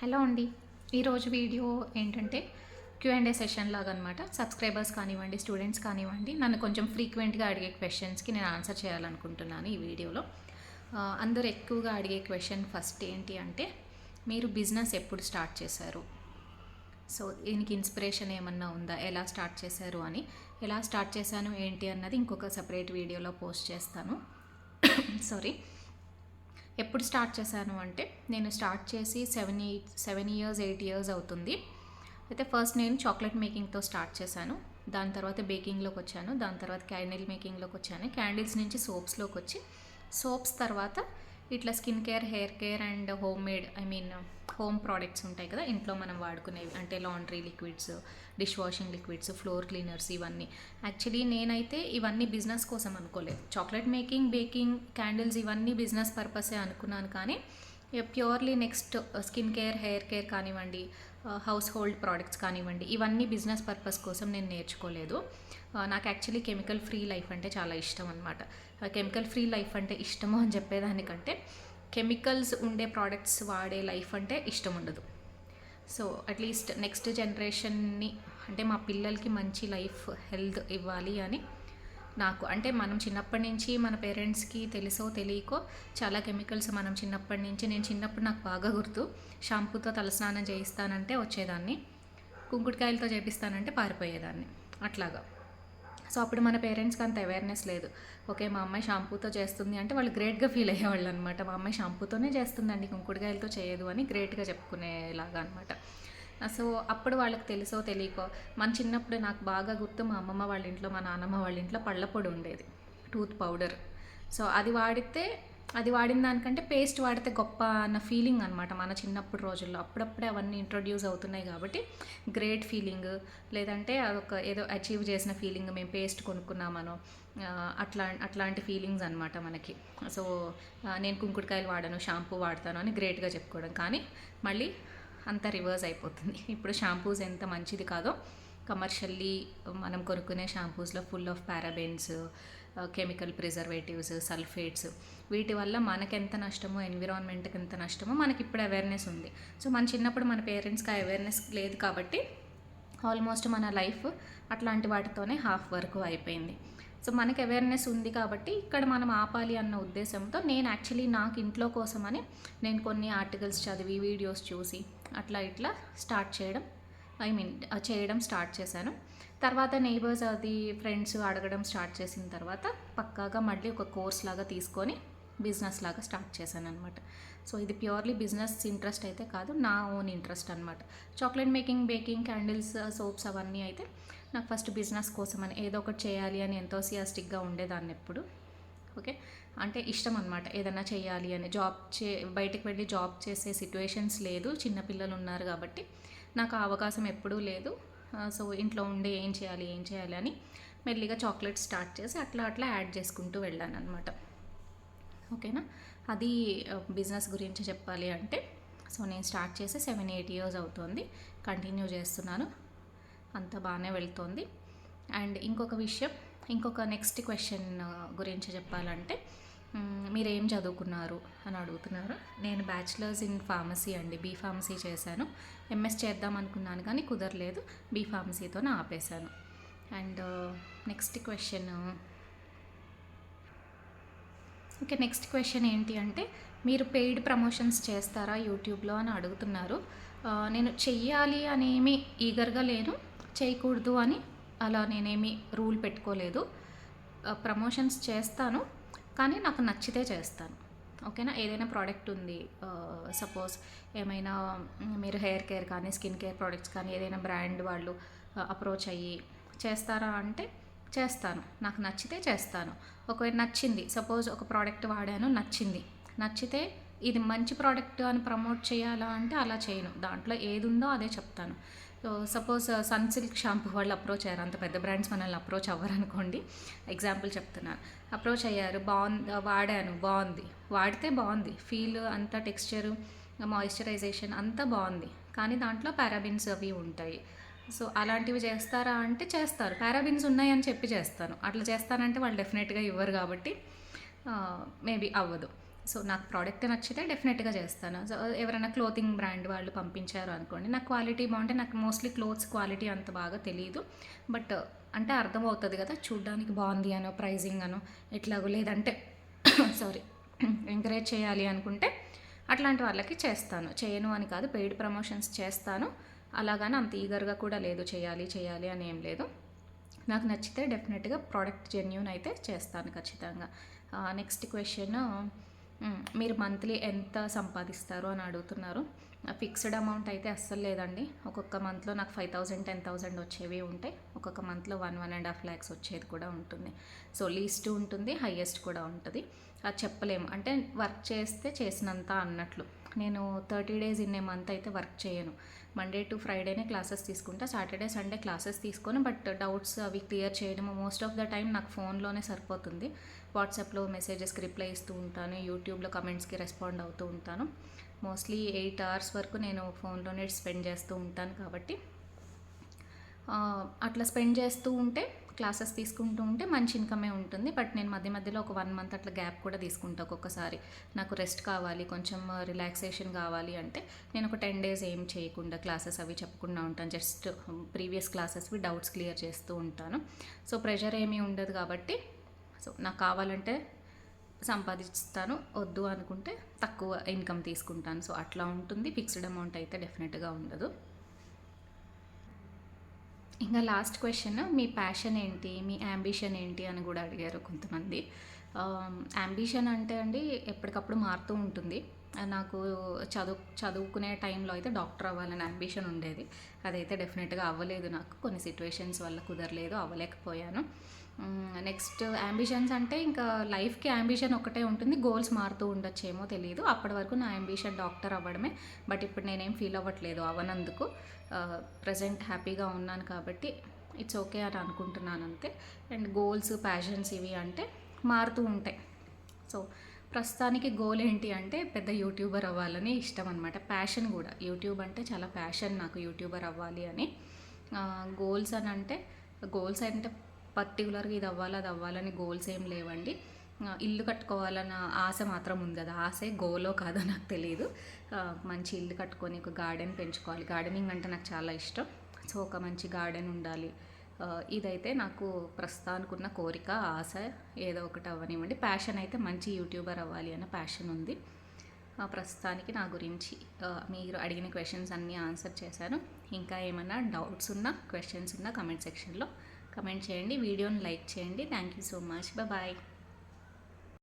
Hello అండి. ఈరోజు video ఏంటంటే క్యూ సెషన్ లాగా అనమాట సబ్స్క్రైబర్స్ కానివ్వండి స్టూడెంట్స్ కానివ్వండి నన్ను కొంచెం ఫ్రీక్వెంట్గా అడిగే క్వశ్చన్స్కి నేను ఆన్సర్ చేయాలనుకుంటున్నాను ఈ వీడియోలో. అందరు అందరూ ఎక్కువగా అడిగే క్వశ్చన్ ఫస్ట్ ఏంటి అంటే మీరు బిజినెస్ ఎప్పుడు స్టార్ట్ చేశారు? సో దీనికి ఇన్స్పిరేషన్ ఏమన్నా ఉందా? ఎలా స్టార్ట్ చేశారు అని. ఎలా స్టార్ట్ చేశాను ఏంటి అన్నది ఇంకొక సపరేట్ వీడియోలో పోస్ట్ చేస్తాను. సారీ. ఎప్పుడు స్టార్ట్ చేశాను అంటే నేను స్టార్ట్ చేసి seven eight seven years eight years అవుతుంది. అయితే ఫస్ట్ నేను చాక్లెట్ మేకింగ్తో స్టార్ట్ చేశాను. దాని తర్వాత బేకింగ్లోకి వచ్చాను. దాని తర్వాత క్యాండిల్ మేకింగ్లోకి వచ్చాను. క్యాండిల్స్ నుంచి సోప్స్లోకి వచ్చి సోప్స్ తర్వాత ఇట్లా skin care hair care and homemade I mean home products ఉంటాయి కదా ఇంట్లో మనం వాడుకునేవి అంటే laundry liquids dish washing liquids floor cleaners ఇవన్నీ. యాక్చువల్లీ నేనైతే ఇవన్నీ బిజినెస్ కోసం అనుకోలేదు. చాక్లెట్ మేకింగ్ బేకింగ్ క్యాండిల్స్ ఇవన్నీ బిజినెస్ పర్పసే అనుకున్నాను కానీ purely next skin care hair care కానివ్వండి హౌస్ హోల్డ్ ప్రోడక్ట్స్ కానివ్వండి ఇవన్నీ బిజినెస్ పర్పస్ కోసం నేను నేర్చుకోలేదు. Uh, నాకు యాక్చువల్లీ కెమికల్ ఫ్రీ లైఫ్ అంటే చాలా ఇష్టం అనమాట కెమికల్ ఫ్రీ లైఫ్ అంటే ఇష్టము అని చెప్పేదానికంటే కెమికల్స్ ఉండే ప్రోడక్ట్స్ వాడే లైఫ్ అంటే ఇష్టం ఉండదు. సో అట్లీస్ట్ నెక్స్ట్ జనరేషన్ని అంటే మా పిల్లలకి మంచి లైఫ్ హెల్త్ ఇవ్వాలి అని నాకు అంటే మనం చిన్నప్పటి నుంచి మన పేరెంట్స్కి తెలుసో తెలియకో చాలా కెమికల్స్ మనం చిన్నప్పటి నుంచి నేను చిన్నప్పుడు నాకు బాగా గుర్తు. షాంపూతో తలస్నానం చేయిస్తానంటే వచ్చేదాన్ని. కుంకుడుకాయలతో చేపిస్తానంటే పారిపోయేదాన్ని. అట్లాగా. సో అప్పుడు మన పేరెంట్స్కి అంత అవేర్నెస్ లేదు. ఓకే మా అమ్మాయి షాంపూతో చేస్తుంది అంటే వాళ్ళు గ్రేట్గా ఫీల్ అయ్యేవాళ్ళు అనమాట మా అమ్మాయి షాంపూతోనే చేస్తుందండి కుంకుడుకాయలతో చేయదు అని గ్రేట్గా చెప్పుకునేలాగా అనమాట సో అప్పుడు వాళ్ళకి తెలుసో తెలియకో మన చిన్నప్పుడు నాకు బాగా గుర్తు మా అమ్మమ్మ వాళ్ళ ఇంట్లో మా నాన్నమ్మ వాళ్ళ ఇంట్లో పళ్ళ పొడి ఉండేది టూత్ పౌడర్ సో అది వాడితే అది వాడిన దానికంటే పేస్ట్ వాడితే గొప్ప అన్న ఫీలింగ్ అనమాట మన చిన్నప్పుడు రోజుల్లో. అప్పుడప్పుడే అవన్నీ ఇంట్రొడ్యూస్ అవుతున్నాయి కాబట్టి గ్రేట్ ఫీలింగ్ లేదంటే అదొక ఏదో అచీవ్ చేసిన ఫీలింగ్ మేము పేస్ట్ కొనుక్కున్నామనో అట్లా అట్లాంటి ఫీలింగ్స్ అనమాట మనకి. సో నేను కుంకుడుకాయలు వాడను షాంపూ వాడతాను అని గ్రేట్గా చెప్పుకోవడం. కానీ మళ్ళీ అంత రివర్స్ అయిపోతుంది. ఇప్పుడు షాంపూస్ ఎంత మంచిది కాదో కమర్షియల్లీ మనం కొనుక్కునే షాంపూస్లో full of parabens chemical preservatives sulphates వీటి వల్ల మనకెంత నష్టమో ఎన్విరాన్మెంట్కి ఎంత నష్టమో మనకి ఇప్పుడు అవేర్నెస్ ఉంది. సో మన చిన్నప్పుడు మన పేరెంట్స్కి ఆ అవేర్నెస్ లేదు కాబట్టి ఆల్మోస్ట్ మన లైఫ్ అట్లాంటి వాటితోనే హాఫ్ వరకు అయిపోయింది. సో మనకి అవేర్నెస్ ఉంది కాబట్టి ఇక్కడ మనం ఆపాలి అన్న ఉద్దేశంతో నేను యాక్చువల్లీ నాకు ఇంట్లో కోసమని నేను కొన్ని ఆర్టికల్స్ చదివి వీడియోస్ చూసి అట్లా ఇట్లా స్టార్ట్ చేయడం ఐ మీన్ చేయడం స్టార్ట్ చేశాను. తర్వాత నైబర్స్ అది ఫ్రెండ్స్ అడగడం స్టార్ట్ చేసిన తర్వాత పక్కాగా మళ్ళీ ఒక కోర్స్ లాగా తీసుకొని బిజినెస్ లాగా స్టార్ట్ చేశాను అనమాట సో ఇది ప్యూర్లీ బిజినెస్ ఇంట్రెస్ట్ అయితే కాదు నా ఓన్ ఇంట్రెస్ట్ అనమాట chocolate making baking candles soaps అవన్నీ అయితే నాకు ఫస్ట్ బిజినెస్ కోసం అని ఏదో ఒకటి చేయాలి అని ఎంతోసియాస్టిక్గా ఉండేదాన్ని ఎప్పుడు. ఓకే అంటే ఇష్టం అనమాట ఏదైనా చేయాలి అని. జాబ్ చే బయటకు వెళ్ళి జాబ్ చేసే సిట్యువేషన్స్ లేదు. చిన్నపిల్లలు ఉన్నారు కాబట్టి నాకు ఆ అవకాశం ఎప్పుడూ లేదు. సో ఇంట్లో ఉండి ఏం చేయాలి ఏం చేయాలి అని మెల్లిగా చాక్లెట్ స్టార్ట్ చేసి అట్లా అట్లా యాడ్ చేసుకుంటూ వెళ్ళాను అనమాట ఓకేనా? అది బిజినెస్ గురించి చెప్పాలి అంటే సో నేను స్టార్ట్ చేసి సెవెన్ ఎయిట్ ఇయర్స్ అవుతుంది. కంటిన్యూ చేస్తున్నాను. అంత బాగానే వెళ్తుంది. అండ్ ఇంకొక విషయం ఇంకొక నెక్స్ట్ క్వశ్చన్ గురించి చెప్పాలంటే మీరు ఏం చదువుకున్నారు అని అడుగుతున్నారు? నేను బ్యాచిలర్స్ ఇన్ ఫార్మసీ అండి బీ ఫార్మసీ చేశాను. ఎంఎస్ చేద్దాం అనుకున్నాను కానీ కుదరలేదు బీ ఫార్మసీతోనే ఆపేశాను. And next question okay next question ఏంటి అంటే మీరు పెయిడ్ ప్రమోషన్స్ చేస్తారా యూట్యూబ్లో అని అడుగుతున్నారు. Uh, నేను చెయ్యాలి అనేమి ఈగర్గా లేను చేయకూడదు అని అలా నేనేమి రూల్ పెట్టుకోలేదు. Uh, ప్రమోషన్స్ చేస్తాను కానీ నాకు నచ్చితే చేస్తాను. ఓకేనా? ఏదైనా ప్రోడక్ట్ ఉంది సపోజ్ ఏమైనా మీరు హెయిర్ కేర్ కానీ స్కిన్ కేర్ ప్రోడక్ట్స్ కానీ ఏదైనా బ్రాండ్ వాళ్ళు అప్రోచ్ అయ్యి చేస్తారా అంటే చేస్తాను. నాకు నచ్చితే చేస్తాను. ఒకవేళ నచ్చింది సపోజ్ ఒక ప్రోడక్ట్ వాడాను నచ్చింది. నచ్చితే ఇది మంచి ప్రోడక్ట్ అని ప్రమోట్ చేయాలా అంటే అలా చేయను. దాంట్లో ఏది ఉందో అదే చెప్తాను. So suppose Sunsilk shampoo వాళ్ళు అప్రోచ్ అయ్యారు. అంత పెద్ద బ్రాండ్స్ మనల్ని అప్రోచ్ అవ్వరనుకోండి. ఎగ్జాంపుల్ చెప్తున్నాను అప్రోచ్ అయ్యారు. బాగుంది వాడాను. బాగుంది వాడితే బాగుంది ఫీల్ అంతా టెక్స్చరు మాయిశ్చరైజేషన్ అంతా బాగుంది కానీ దాంట్లో పారాబిన్స్ అవి ఉంటాయి. సో అలాంటివి చేస్తారా అంటే చేస్తారు. పారాబిన్స్ ఉన్నాయని చెప్పి చేస్తాను. అట్లా చేస్తానంటే వాళ్ళు డెఫినెట్గా ఇవ్వరు కాబట్టి మేబీ అవ్వదు. సో నాకు ప్రోడక్ట్ నచ్చితే డెఫినెట్గా చేస్తాను. సో ఎవరైనా క్లోతింగ్ బ్రాండ్ వాళ్ళు పంపించారు అనుకోండి నాకు క్వాలిటీ బాగుంటే నాకు మోస్ట్లీ క్లోత్స్ క్వాలిటీ అంత బాగా తెలియదు బట్ అంటే అర్థమవుతుంది కదా చూడడానికి బాగుంది అనో ప్రైజింగ్ అనో ఎట్లాగో లేదంటే సారీ ఎంకరేజ్ చేయాలి అనుకుంటే అట్లాంటి వాళ్ళకి చేస్తాను. చేయను అని కాదు పెయిడ్ ప్రమోషన్స్ చేస్తాను. అలాగని అంత ఈగర్గా కూడా లేదు చేయాలి చేయాలి అని ఏం లేదు. నాకు నచ్చితే డెఫినెట్గా ప్రోడక్ట్ జెన్యూన్ అయితే చేస్తాను ఖచ్చితంగా. Uh, నెక్స్ట్ క్వశ్చన్ మీరు మంత్లీ ఎంత సంపాదిస్తారు అని అడుగుతున్నారు. ఫిక్స్డ్ అమౌంట్ అయితే అస్సలు లేదండి. ఒక్కొక్క మంత్లో నాకు ఫైవ్ థౌజండ్ టెన్ థౌజండ్ వచ్చేవి ఉంటాయి. ఒక్కొక్క మంత్లో one one and half lakhs వచ్చేది కూడా ఉంటుంది. సో లీస్ట్ ఉంటుంది హయ్యెస్ట్ కూడా ఉంటుంది. అది చెప్పలేము అంటే వర్క్ చేస్తే చేసినంత అన్నట్లు. నేను thirty days in a month అయితే వర్క్ చేయను. మండే టు ఫ్రైడేనే క్లాసెస్ తీసుకుంటా. సాటర్డే సండే క్లాసెస్ తీసుకొని బట్ డౌట్స్ అవి క్లియర్ చేయడం మోస్ట్ ఆఫ్ ద టైం నాకు ఫోన్లోనే సరిపోతుంది. వాట్సాప్లో మెసేజెస్కి రిప్లై ఇస్తూ ఉంటాను యూట్యూబ్లో కమెంట్స్కి రెస్పాండ్ అవుతూ ఉంటాను. మోస్ట్లీ ఎయిట్ అవర్స్ వరకు నేను ఫోన్లోనే స్పెండ్ చేస్తూ ఉంటాను కాబట్టి అట్లా స్పెండ్ చేస్తూ ఉంటే క్లాసెస్ తీసుకుంటూ ఉంటే మంచి ఇన్కమే ఉంటుంది. బట్ నేను మధ్య మధ్యలో ఒక వన్ మంత్ అట్లా గ్యాప్ కూడా తీసుకుంటా ఒక్కొక్కసారి. నాకు రెస్ట్ కావాలి కొంచెం రిలాక్సేషన్ కావాలి అంటే నేను ఒక టెన్ డేస్ ఏం చేయకుండా క్లాసెస్ అవి చెప్పకుండా ఉంటాను. జస్ట్ ప్రీవియస్ క్లాసెస్వి డౌట్స్ క్లియర్ చేస్తూ ఉంటాను. సో ప్రెషర్ ఏమీ ఉండదు కాబట్టి సో నాకు కావాలంటే సంపాదిస్తాను వద్దు అనుకుంటే తక్కువ ఇన్కమ్ తీసుకుంటాను. సో అట్లా ఉంటుంది. ఫిక్స్డ్ అమౌంట్ అయితే డెఫినెట్గా ఉండదు. ఇంకా లాస్ట్ క్వశ్చన్ మీ ప్యాషన్ ఏంటి? మీ యాంబిషన్ ఏంటి అని కూడా అడిగారు కొంతమంది. యాంబిషన్ అంటే అండి ఎప్పటికప్పుడు మారుతూ ఉంటుంది. నాకు చదువు చదువుకునే టైంలో అయితే డాక్టర్ అవ్వాలని అంబిషన్ ఉండేది. అదైతే డెఫినెట్గా అవ్వలేదు నాకు. కొన్ని సిచ్యువేషన్స్ వల్ల కుదరలేదు అవ్వలేకపోయాను. నెక్స్ట్ అంబిషన్స్ అంటే ఇంకా లైఫ్కి అంబిషన్ ఒకటే ఉంటుంది. గోల్స్ మారుతూ ఉండొచ్చేమో తెలియదు అప్పటి వరకు నా అంబిషన్ డాక్టర్ అవ్వడమే. బట్ ఇప్పుడు నేనేం ఫీల్ అవ్వట్లేదు అవ్వనందుకు. ప్రజెంట్ హ్యాపీగా ఉన్నాను కాబట్టి ఇట్స్ ఓకే అని అనుకుంటున్నాను అంతే. అండ్ గోల్స్ ప్యాషన్స్ ఇవి అంటే మారుతూ ఉంటాయి. సో ప్రస్తుతానికి గోల్ ఏంటి అంటే పెద్ద యూట్యూబర్ అవ్వాలని ఇష్టం అనమాట ప్యాషన్ కూడా. యూట్యూబ్ అంటే చాలా ప్యాషన్ నాకు యూట్యూబర్ అవ్వాలి అని. గోల్స్ అని అంటే గోల్స్ అంటే పర్టికులర్గా ఇది అవ్వాలి అది అవ్వాలని గోల్స్ ఏం లేవండి. ఇల్లు కట్టుకోవాలన్న ఆశ మాత్రం ఉంది అది ఆశే గోలో కాదో నాకు తెలియదు మంచి ఇల్లు కట్టుకొని ఒక గార్డెన్ పెంచుకోవాలి. గార్డెనింగ్ అంటే నాకు చాలా ఇష్టం. సో ఒక మంచి గార్డెన్ ఉండాలి. ఇదైతే నాకు ప్రస్తుతానికి ఉన్న కోరిక ఆశ ఏదో ఒకటి అవ్వనివ్వండి. ప్యాషన్ అయితే మంచి యూట్యూబర్ అవ్వాలి అన్న ప్యాషన్ ఉంది. ఆ, ప్రస్తుతానికి నా గురించి మీరు అడిగిన క్వశ్చన్స్ అన్నీ ఆన్సర్ చేశాను. ఇంకా ఏమైనా డౌట్స్ ఉన్నా క్వశ్చన్స్ ఉన్నా కమెంట్ సెక్షన్లో కమెంట్ చేయండి వీడియోని లైక్ చేయండి. Thank you so much bye